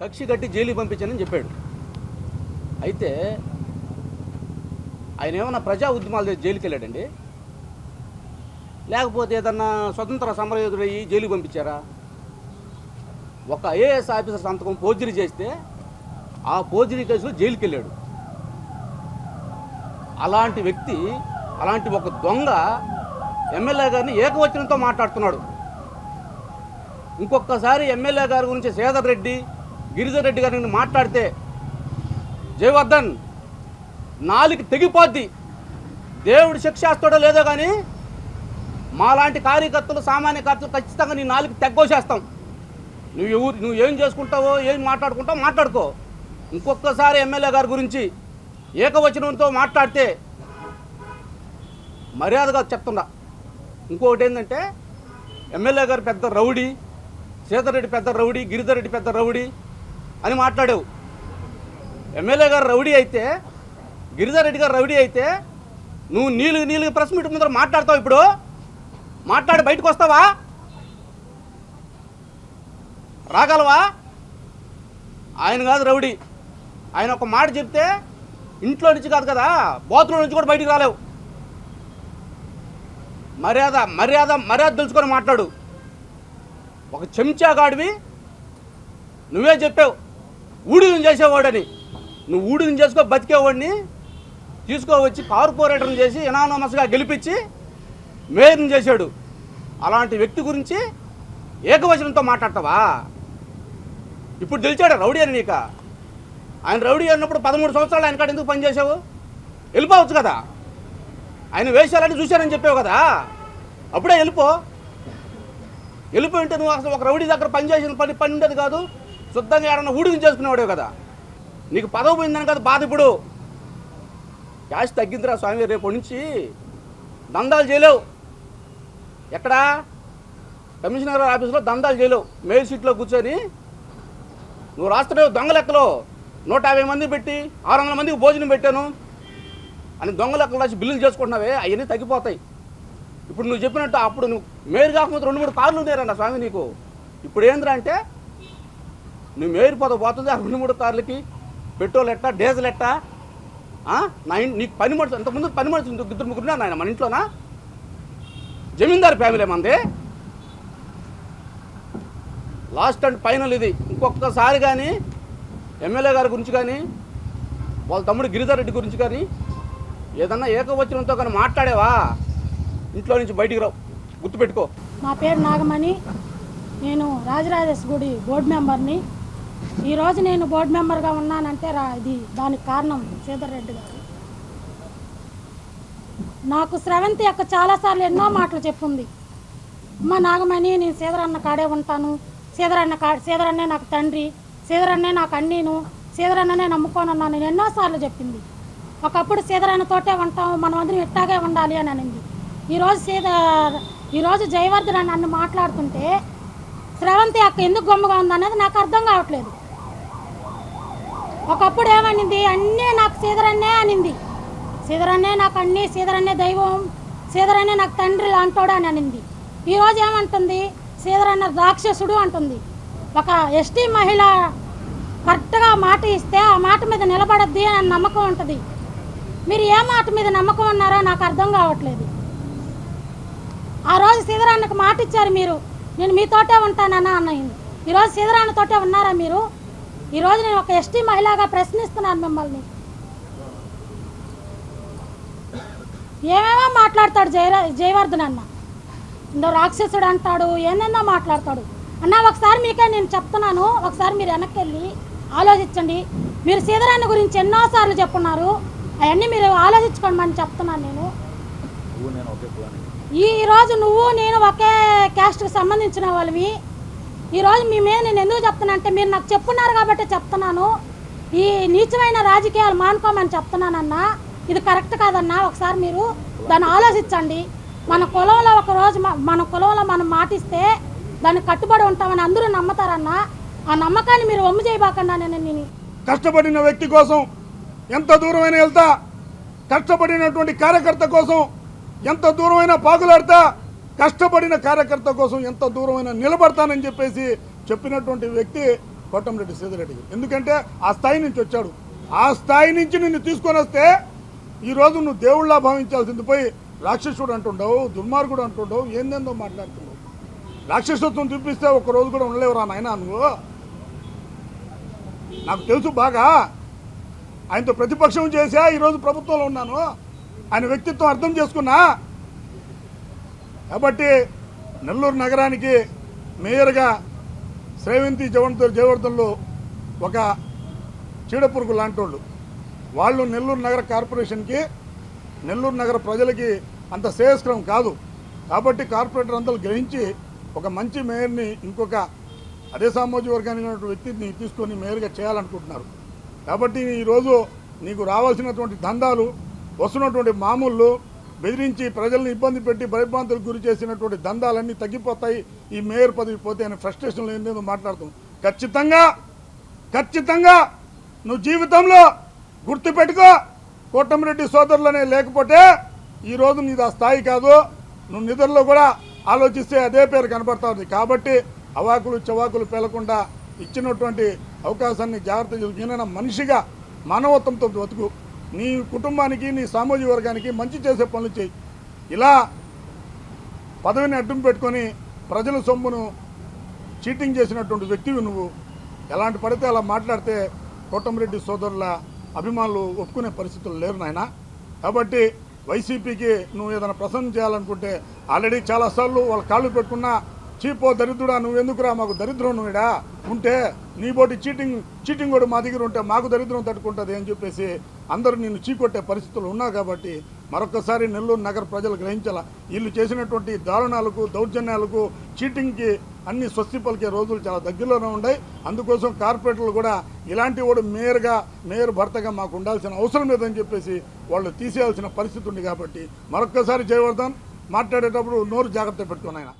కక్షి కట్టి జైలుకి పంపించానని చెప్పాడు. అయితే ఆయన ఏమైనా ప్రజా ఉద్యమాలు జైలుకి వెళ్ళాడండి? లేకపోతే ఏదన్నా స్వతంత్ర సమరయోధుడయ్యి జైలుకి పంపించారా? ఒక ఐఏఎస్ ఆఫీసర్ సంతకం పోర్జరీ చేస్తే ఆ పోర్జరీ కేసులో జైలుకి వెళ్ళాడు. అలాంటి వ్యక్తి అలాంటి ఒక దొంగ ఎమ్మెల్యే గారిని ఏకవచనంతో మాట్లాడుతున్నాడు. ఇంకొకసారి ఎమ్మెల్యే గారి గురించి సేదర్ రెడ్డి గిరిజర్ రెడ్డి గారిని మాట్లాడితే జయవర్ధన్ నాలుగు తెగిపోద్ది. దేవుడు శిక్షేస్తాడో లేదో కానీ మాలాంటి కార్యకర్తలు సామాన్య కర్తలు ఖచ్చితంగా నీ నాలుగు తెగ్గోసేస్తాం. నువ్వు ఎవరు నువ్వు ఏం చేసుకుంటావో ఏం మాట్లాడుకుంటావు మాట్లాడుకో. ఇంకొకసారి ఎమ్మెల్యే గారి గురించి ఏకవచనంతో మాట్లాడితే మర్యాదగా చెప్తున్నా. ఇంకొకటి ఏంటంటే ఎమ్మెల్యే గారు పెద్ద రౌడీ సీతారెడ్డి పెద్ద రౌడీ గిరిధరెడ్డి పెద్ద రౌడీ అని మాట్లాడావు. ఎమ్మెల్యే గారు రౌడీ అయితే గిరిజారెడ్డి గారు రౌడీ అయితే నువ్వు నీళ్ళు నీళ్ళు ప్రెస్ మీట్ ముందర మాట్లాడతావు ఇప్పుడు? మాట్లాడి బయటకు వస్తావా? రాగలవా? ఆయన కాదు రౌడీ. ఆయన ఒక మాట చెప్తే ఇంట్లో నుంచి కాదు కదా బాత్రూమ్ నుంచి కూడా బయటికి రాలేవు. మర్యాద మర్యాద మర్యాద తెలుసుకొని మాట్లాడు. ఒక చెంచాగాడివి నువ్వే చెప్పావు. ఊడిని చేసేవాడని. నువ్వు ఊడిని చేసుకో బతికేవాడిని. తీసుకోవచ్చి కార్పొరేటర్ని చేసి ఎనానమస్గా గెలిపించి మేయర్ని చేశాడు. అలాంటి వ్యక్తి గురించి ఏకవచనంతో మాట్లాడతావా? ఇప్పుడు తెలిచాడు రౌడీ అని నీక? ఆయన రౌడీ అన్నప్పుడు పదమూడు సంవత్సరాలు ఆయన కాడ ఎందుకు పనిచేసావు వెళ్ళిపోవచ్చు కదా. ఆయన వేషాలని చూశానని చెప్పావు కదా. అప్పుడే వెళ్ళిపో. వెళ్ళిపోయి ఉంటే నువ్వు అసలు ఒక రౌడీ దగ్గర పనిచేసిన పని పని ఉండేది కాదు. శుద్ధంగా ఏడన్నా ఊడిని చేసుకునేవాడే కదా. నీకు పదవి పోయిందని కదా బాధ ఇప్పుడు. క్యాష్ తగ్గిందిరా స్వామి రేపు నుంచి దందాలు చేయలేవు. ఎక్కడా? కమిషనర్ ఆఫీస్లో దందాలు చేయలేవు. మెయిల్ సీట్లో కూర్చొని నువ్వు రాస్తున్నావు దొంగ లెక్కలో నూట యాభై మంది పెట్టి ఆరు వందల మందికి భోజనం పెట్టాను. అని దొంగ లెక్కలు రాసి బిల్లులు చేసుకుంటున్నావే అవన్నీ తగ్గిపోతాయి. ఇప్పుడు నువ్వు చెప్పినట్టు అప్పుడు నువ్వు మేరు కాకపోతే రెండు మూడు కార్లు ఉండేరన్న స్వామి నీకు. ఇప్పుడు ఏంద్రా అంటే నువ్వు మేరు పోతుంది ఆ రెండు మూడు కార్లకి? పెట్రోల్ ఎట్టా? డీజిల్ ఎట్టా? నైన్ నా నీకు పని మనుషులు అంతకుముందు పని మనుషులు ఇద్దరు ముగ్గురు నాయన? మన ఇంట్లోనా? జమీందారు ఫ్యామిలీ మంది. లాస్ట్ అండ్ ఫైనల్ ఇది. ఇంకొకసారి కానీ ఎమ్మెల్యే గారి గురించి కానీ వాళ్ళ తమ్ముడు గిరిధర్ రెడ్డి గురించి కానీ ఏదన్నా ఏకవచనంతో కానీ మాట్లాడేవా? ఇంట్లో నుంచి బయటికి రావు. గుర్తుపెట్టుకో. నా పేరు నాగమణి. నేను రాజరాజేశ్వరి గుడి బోర్డు మెంబర్ని. ఈరోజు నేను బోర్డు మెంబర్గా ఉన్నానంటే రా ఇది దానికి కారణం శ్రీధర్ రెడ్డి గారు. నాకు స్రవంతి యొక్క చాలాసార్లు ఎన్నో మాటలు చెప్పింది. అమ్మ నాగమణి నేను సీదరన్న కాడే ఉంటాను. సీదరన్న కా సీదరన్నే నాకు తండ్రి. సీదరన్నే నాకు అన్నీను. సీదరన్ననే నమ్ముకొని ఉన్నాను నేను ఎన్నోసార్లు చెప్పింది. ఒకప్పుడు సీదరన్నతోటే ఉంటాం మనం అందరం ఇట్టాగే ఉండాలి అని అనింది. ఈరోజు సీద ఈరోజు జయవర్ధన్ నన్ను మాట్లాడుతుంటే స్రవంతి అక్క ఎందుకు గొమ్మగా ఉందన్నది నాకు అర్థం కావట్లేదు. ఒకప్పుడు ఏమనింది? అన్నీ నాకు సీదరన్నే అనింది. సీదరన్నే నాకు అన్నీ సీదరన్నే దైవం సీదరన్నే నాకు తండ్రి లాంటోడు అని అనింది. ఈరోజు ఏమంటుంది? సీదరన్న రాక్షసుడు అంటుంది. ఒక ఎస్టీ మహిళ కరెక్ట్గా మాట ఇస్తే ఆ మాట మీద నిలబడద్ది అని నమ్మకం ఉంటుంది. మీరు ఏ మాట మీద నమ్మకం ఉన్నారో నాకు అర్థం కావట్లేదు. ఆ రోజు సీదరాన్నకు మాట ఇచ్చారు మీరు. నేను మీతోటే ఉంటానన్నా అన్నది ఈరోజు సీదరాన్నతోటే ఉన్నారా మీరు? ఈరోజు నేను ఒక ఎస్టీ మహిళగా ప్రశ్నిస్తున్నాను మిమ్మల్ని. ఏమేమో మాట్లాడతాడు జయ జయవర్ధన్ అన్న. ఇందో రాక్షసుడు అంటాడు ఏందేందో మాట్లాడతాడు. అన్న ఒకసారి మీకే నేను చెప్తున్నాను. ఒకసారి మీరు వెనక్కి వెళ్ళి ఆలోచించండి. మీరు సీదరాన్న గురించి ఎన్నోసార్లు చెప్పున్నారు. అవన్నీ మీరు ఆలోచించుకోమని చెప్తున్నాను నేను. ఈరోజు నువ్వు నేను ఒకే క్యాస్ట్కి సంబంధించిన వాళ్ళవి. ఈరోజు మీ మీద నేను ఎందుకు చెప్తున్నా అంటే మీరు నాకు చెప్పున్నారు కాబట్టి చెప్తున్నాను. ఈ నీచమైన రాజకీయాలు మానుకోమని చెప్తున్నానన్నా. ఇది కరెక్ట్ కాదన్నా ఒకసారి మీరు దాన్ని ఆలోచించండి. మన కులంలో ఒక రోజు మన కులంలో మనం మాటిస్తే దానికి కట్టుబడి ఉంటామని అందరూ నమ్ముతారన్నా. ఆ నమ్మకాన్ని మీరు వమ్ము చేయబాకండి నేను నేను కష్టపడిన వ్యక్తి కోసం ఎంత దూరమైనా వెళ్తా. కష్టపడినటువంటి కార్యకర్త కోసం ఎంత దూరమైనా పాకులాడతా కష్టపడిన కార్యకర్త కోసం ఎంత దూరమైనా నిలబడతానని చెప్పేసి చెప్పినటువంటి వ్యక్తి కోటంరెడ్డి సీతారెడ్డి ఎందుకంటే ఆ స్థాయి నుంచి వచ్చాడు. ఆ స్థాయి నుంచి నిన్ను తీసుకొని వస్తే ఈరోజు నువ్వు దేవుళ్ళ భావించాల్సింది పోయి రాక్షసుడు అంటుండవు దుర్మార్గుడు అంటుండవు ఏందేందో మాట్లాడుతున్నావు. రాక్షసత్వం చూపిస్తే ఒక రోజు కూడా ఉండలేవురా నాయన నువ్వు. నాకు తెలుసు బాగా. ఆయనతో ప్రతిపక్షం చేసా ఈరోజు ప్రభుత్వంలో ఉన్నాను. ఆయన వ్యక్తిత్వం అర్థం చేసుకున్నా కాబట్టి నెల్లూరు నగరానికి మేయర్గా శ్రేవంతి జవంత జయవర్ధన్లు ఒక చీడపురుగు లాంటి వాళ్ళు వాళ్ళు నెల్లూరు నగర కార్పొరేషన్కి నెల్లూరు నగర ప్రజలకి అంత శ్రేయస్కరం కాదు. కాబట్టి కార్పొరేటర్ అందరూ గ్రహించి ఒక మంచి మేయర్ని ఇంకొక అదే సామాజిక వర్గానికి ఉన్నటువంటి వ్యక్తిని తీసుకొని మేయర్గా చేయాలనుకుంటున్నారు. కాబట్టి ఈరోజు నీకు రావాల్సినటువంటి దందాలు వస్తున్నటువంటి మామూళ్ళు బెదిరించి ప్రజల్ని ఇబ్బంది పెట్టి భయభ్రాంతులకు గురి చేసినటువంటి దందాలన్నీ తగ్గిపోతాయి. ఈ మేయర్ పదవి పోతే అని ఫ్రస్ట్రేషన్లో ఏందేదో మాట్లాడుతాం ఖచ్చితంగా ఖచ్చితంగా నువ్వు జీవితంలో గుర్తుపెట్టుకో కోటమిరెడ్డి సోదరులనే లేకపోతే ఈరోజు నీది ఆ స్థాయి కాదు. నువ్వు నిధుల్లో కూడా ఆలోచిస్తే అదే పేరు కనబడతా ఉంది. కాబట్టి అవాకులు చవాకులు పేలకుండా ఇచ్చినటువంటి అవకాశాన్ని జాగ్రత్త చేసుకుని మనిషిగా మానవత్వంతో బతుకు నీ కుటుంబానికి నీ సామాజిక వర్గానికి మంచి చేసే పనులు చేయి. ఇలా పదవిని అడ్డం పెట్టుకొని ప్రజల సొమ్మును చీటింగ్ చేసినటువంటి వ్యక్తివి నువ్వు. ఎలాంటి పడితే అలా మాట్లాడితే కోటమిరెడ్డి సోదరుల అభిమానులు ఒప్పుకునే పరిస్థితులు లేరు నాయన. కాబట్టి వైసీపీకి నువ్వు ఏదైనా ప్రసన్నం చేయాలనుకుంటే ఆల్రెడీ చాలాసార్లు వాళ్ళ కాళ్ళు పెట్టుకున్నా చీపో దరిద్రుడా నువ్వెందుకురా మాకు దరిద్రం నువ్వుడా ఉంటే నీ బోటి చీటింగ్ చీటింగ్ కూడా మా దగ్గర ఉంటే మాకు దరిద్రం తట్టుకుంటుంది అని చెప్పేసి అందరూ నిన్ను చీకొట్టే పరిస్థితులు ఉన్నావు కాబట్టి మరొకసారి నెల్లూరు నగర ప్రజలు గ్రహించాల. వీళ్ళు చేసినటువంటి దారుణాలకు దౌర్జన్యాలకు చీటింగ్కి అన్ని స్వస్తి పలికే రోజులు చాలా దగ్గరలోనే ఉన్నాయి అందుకోసం కార్పొరేటర్లు కూడా ఇలాంటి వాడు మేయర్గా మేయర్ భర్తగా మాకు ఉండాల్సిన అవసరం లేదని చెప్పేసి వాళ్ళు తీసేయాల్సిన పరిస్థితి ఉంది కాబట్టి మరొక్కసారి జయవర్ధన్ మాట్లాడేటప్పుడు నోరు జాగ్రత్త పెట్టుకున్నాయన